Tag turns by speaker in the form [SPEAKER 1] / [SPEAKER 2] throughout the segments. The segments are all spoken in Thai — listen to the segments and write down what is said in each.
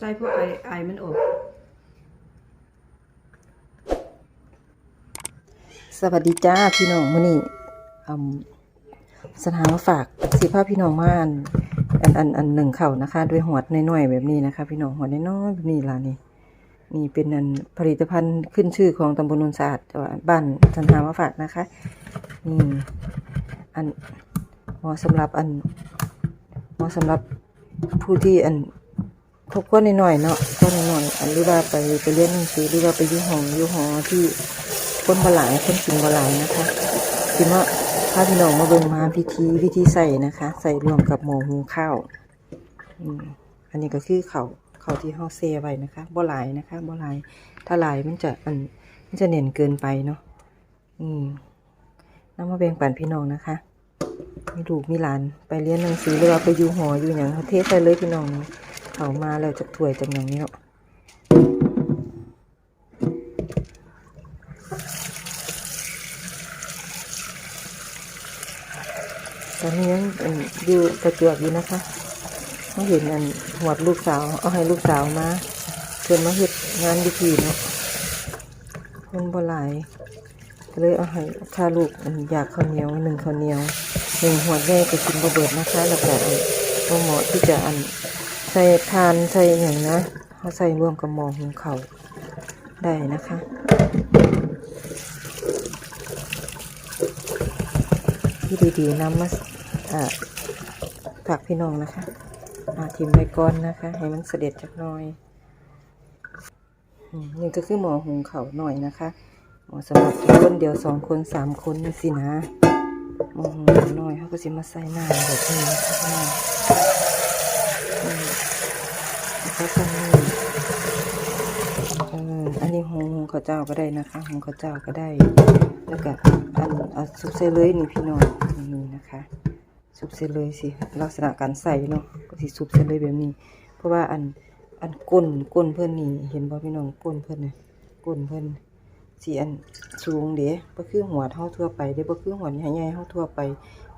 [SPEAKER 1] ใจพวกไอไอมันออก
[SPEAKER 2] สวัสดีจ้าพี่น้องมื้อนี้สถานฝากสิพาพี่น้องมานอันอันอันหนึ่งเข่านะคะ ด้วยหัวดน้อยๆแบบนี้นะคะ พี่น้องหัวดน้อยๆแบบนี้ล่ะนี่นี่เป็นอันผลิตภัณฑ์ขึ้นชื่อของตำบลนนสะอาดจังหวัดบ้านสันามาฝากนะคะนี่อันเหมาะสำหรับอันเหมาะสำหรับผู้ที่อัน ครอบครัวน้อยๆเนาะก็น้อยๆอันหรือว่าไปไปเรียนหนังสือหรือว่าไปอยู่ห้องอยู่หอที่คนบหลายคนกินบหลายนะคะคิดว่าถ้าพี่น้องมาเบิ่งมาพิธีวิธีใส่นะคะ ใส่รวมกับหมูหุงข้าวอันนี้ก็คือเขาเขาที่เฮาเซไว้นะคะบ่หลายนะคะบ่หลายถ้าหลายมันจะอันมันจะเน่นเกินไปเนาะอืมนำมาแบ่งปันพี่น้องนะคะ มีลูกมีหลานไปเรียนหนังสือหรือว่าไปอยู่หออยู่อย่างเขาเทใส่เลยพี่น้อง เขามาแล้วจากถ้วยจากอย่างนี้เนาะตอนนี้ยังอันอยู่ประจวบอยู่นะคะมาเห็นอันหวดลูกสาว เอาให้ลูกสาวมาเชิญมาเฮ็ดงานวิธีเนาะคนบ่หลายก็เลยเอาให้ค่าลูกอันอยากข้าวเหนียวหนึ่งข้าวเหนียวหนึ่งหัวแม่ก็กินบ่เบิดนะคะแล้วก็อันบ่เหมาะที่จะอัน ใส่ทานใส่อย่างนะเขาใส่รวมกับหม้อหุงเขาได้นะคะที่ดีๆนำมาอ่าผักพี่น้องนะคะอาทิมไปก่อนนะคะ ให้มันเสด็จจักหน่อยอืมนี่ก็คือหมอหุงเขาหน่อยนะคะหมอสำหรับคนเดียวสองคนสามคนนี่สินะหมอหุงข้าหน่อยเขาก็สิมาใส่น้ำแบบนี้นะคะ แล้วก็ใส่นี่เอออันนี้หงหงข้าวเจ้าก็ได้นะคะหงข้าวเจ้าก็ได้ แล้วก็อันเอาซุปเซเลยนี่พี่น้องนี่นะคะซุปเซเลยสิลักษณะการใส่เนาะก็สิซุปเซเลยแบบนี้ เพราะว่าอันอันก้นก้นเพื่อนนี่เห็นบ่พี่น้องก้นเพื่อนน่ะก้นเพื่อนสีอันสูงเด้บ่คือหัวเท่าทั่วไปเด้บ่คือหัวใหญ่ๆเท่าทั่วไป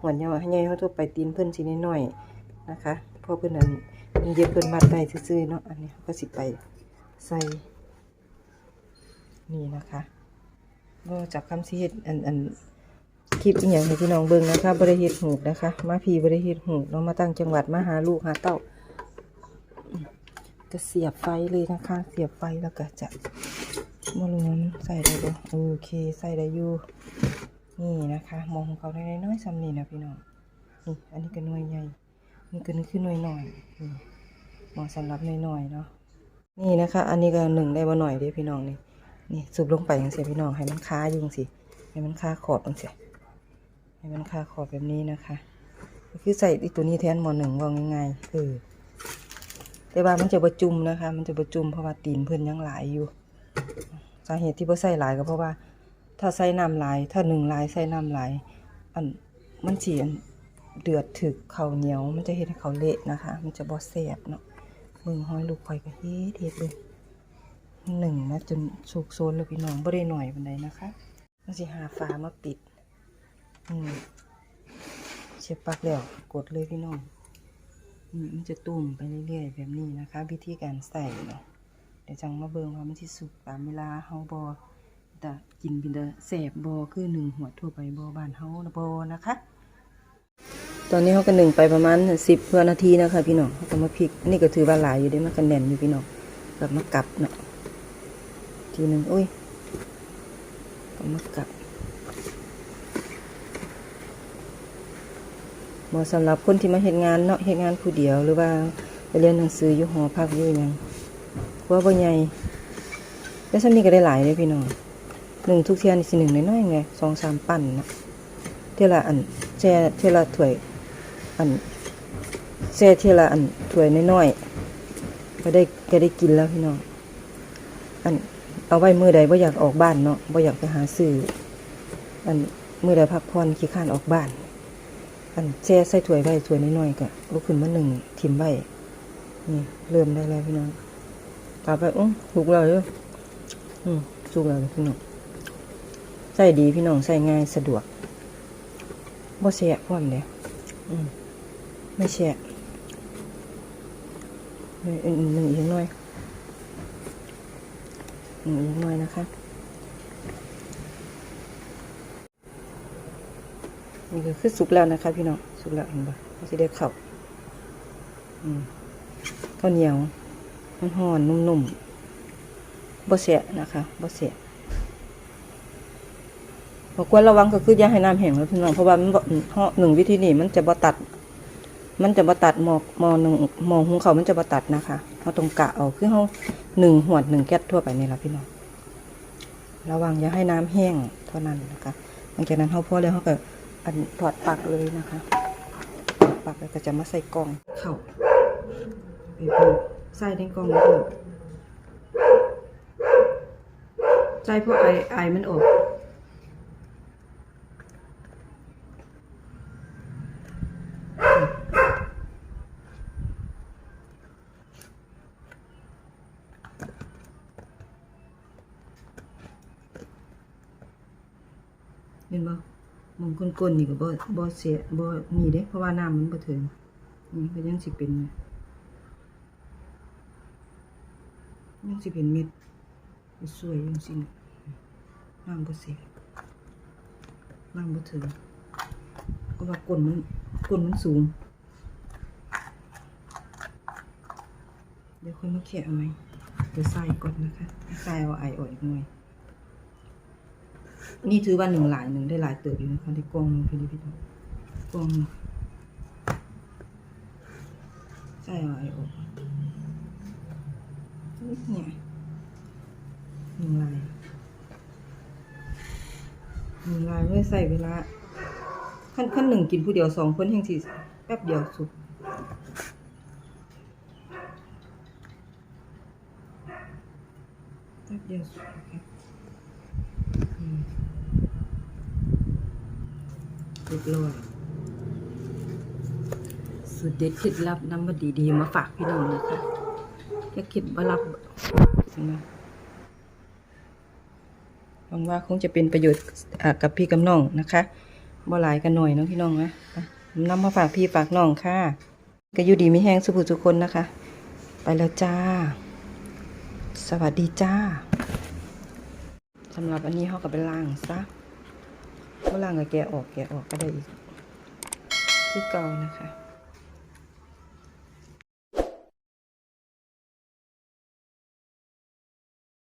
[SPEAKER 2] หัวใหญ่ใหญ่เท่าทั่วไปตีนเพิ่อนสิน้อยๆนะคะ พราะเพิ่นอันมันเย็บเพิ่นมัดได้ซื่อๆเนาะอันนี้เขาก็สิไปใส่นี่นะคะก็จากคำสิเฮ็ดอันอันคลิปอีกอย่างให้พี่น้องเบิ่งนะคะบริเฮ็ดหูกนะคะ มาพีบริเฮ็ดหูกเรามาตั้งจังหวัดมาหาลูกหาเต้า จะเสียบไฟเลยนะคะ เสียบไฟแล้วก็จะมารู้ว่ามันใส่ได้บ่โอเคใส่ได้อยู่นี่นะคะมองของเขาได้น้อยๆซ้ำนี่นะพี่น้องนี่อันนี้ก็หน่วยใหญ่ นี่ก็นึกขึ้นหน่วยหน่อยนี่เหมาะสำหรับหน่อยๆเนาะนี่นะคะ อันนี้ก็หนึ่งได้บ่หน่อยเด้พี่น้องนี่นี่สูบลงไปอย่างเสียพี่น้องให้มันค้ายู่จังสิให้มันค้าขอบจังเสียให้มันค้าขอบแบบนี้นะคะก็คือใส่อีตัวนี้แทนหมอหนึ่งว่าง่ายๆเออแต่ว่ามันจะประจุมนะคะ มันจะประจุมเพราะว่าตีนเพื่อนยังหลายอยู่ สาเหตุที่พ่ใส่หลายก็เพราะว่า ถ้าใส่น้ำหลาย ถ้าหนึ่งหลายใส่น้ำหลายอันมันเสีย เดือดถึกเขาเหนียว มันจะเห็นเขาเละนะคะ มันจะบอแสบเนาะมึงห้อยลูกคอยก็เฮ็ดเฮ็ดเลยหนึ่งนะจนสุกโซนเลยพี่น้องบ่ได้หน่อยปันใดนะคะมันสิหาฟ้ามาปิดอืมเสียบปลักแล้วกดเลยพี่น้องอืมมันจะตุ่มไปเรื่อยๆแบบนี้นะคะ วิธีการใส่เนาะเดี๋ยวจังมาเบิ่งว่ามันสิสุกตามเวลาเฮาบ่แต่กินเป็นแต่แสบบ่คือหนึ่งหัวทั่วไปบ่บ้านเฮาบ่นะคะ ตอนนี้เขาก็หนึ่งไปประมาณสิบเพื่อนาทีนะคะพี่น้องเขาก็มาพริกนี่ก็ถือว่าหลายอยู่ได้มันก็แน่นอยู่พี่น้องแบบมากลับเนาะทีหนึ่งอุ้ยก็มากลับเหมาะสำหรับคนที่มาเห็นงานเนาะเห็นงานผู้เดียวหรือว่าไปเรียนหนังสืออยู่หอพักอยู่ยังเพราะว่าบ่ใหญ่แล้วฉันนี่ก็ได้หลายเลยพี่น้องหนึ่งทุกเทียนสิหนึ่งน้อยๆไงสองสามปั่นนะเท่าละอันแช่เท่าละถ้วย อันแช่เท่าละอันถ้วยน้อยๆก็ได้ก็ได้กินแล้วพี่น้อง อันเอาไว้มือใดบ่อยากออกบ้านเนาะบ่อยากไปหาซื้ออันมือใดพักผ่อนขี้ข้านออกบ้าน อันแช่ใส่ถ้วยไว้ถ้วยน้อยๆก็ลุกขึ้นมาหนึ่งทิมไว้นี่เริ่มได้แล้วพี่น้องกลับไปอุ้งถูกแล้วเด้ออืมถูกแล้วพี่น้องใส่ดีพี่น้องใส่ง่ายสะดวกบ่แฉะพร้อมเด้ออืม ไม่แฉะหนึ่งหนึ่งหนึ่งอีกหน่อยหนึ่งอีกหน่อยนะคะนี่ก็คือสุกแล้วนะคะพี่น้องสุกแล้วเห็นปะเขาจะได้เข่าอืมข้าวเหนียวมันห่อนนุ่มๆบ่เสียนะคะบ่เสียบอกว่าระวังก็คืออย่าให้น้ำแห้งแล้วพี่น้องเพราะว่ามันบ่เพราะหนึ่งวิธีนี้มันจะบ่ตัด มันจะบ่ตัดหมอกหมอหนึ่งหมอหงเขาวมันจะบ่ตัดนะคะเราต้องกะเอาคือเขาหนึ่งหวดหนึ่งแก๊สทั่วไปนี่แหละพี่น้องระวังอย่าให้น้ำแห้งเท่านั้นนะคะหลังจากนั้นเขาพอแล้วเขาก็อันถอดปลักเลยนะคะปักแล้วก็จะมาใส่กล่องเข่าไปผูกใส่ในกล่องแล้วใส่พวกไอไอมันออก เห็นบ่มองก้นๆนี่ก็บ่บ่เสียบ่นี่เด้เพราะว่าน้ำมันบ่ถึงนี่ก็ยังสิเป็นยังสิเป็นเม็ดสวยๆจังซี่น่ะน้ำบ่เสียน้ำบ่ถึงเพราะว่าก้นมันก้นมันสูง เดี๋ยวค่อยมาแคะเอาไหมเดี๋ยวใส่ก่อนนะคะใส่เอาไอออกอีกหน่อย นี่ถือว่าหนึ่งหลายหนึ่งได้หลายเติบอยู่นะคะที่กล้องพี่นี่พี่น้องกล้องใส่เอาไอออกนิดเนี่ยหนึ่งลายหนึ่งลายไม่ใส่เวลาขั้นขั้นหนึ่งกินผู้เดียวสองคนแห่งสี่แป๊บเดียวสุดแป๊บเดียวสุดนะค เรียบร้อยสุดเด็ดเคล็ดลับน้ำมันดีๆ มาฝากพี่น้องนะคะแค่คิดว่ารับใช่ไหมหวังว่าคงจะเป็นประโยชน์กับพี่กับน้องนะคะบ่หลายกันหน่อยเนาะพี่น้องนะไปนำมาฝากพี่ฝากน้องค่ะก็อยู่ดีไม่แห้งสุภุทุกคนนะคะ ไปแล้วจ้า สวัสดีจ้าสำหรับอันนี้เขาก็ไปล้างซะ ฝรั่งก็แกะออกแกะออกก็ได้อีกที่เก่านะคะ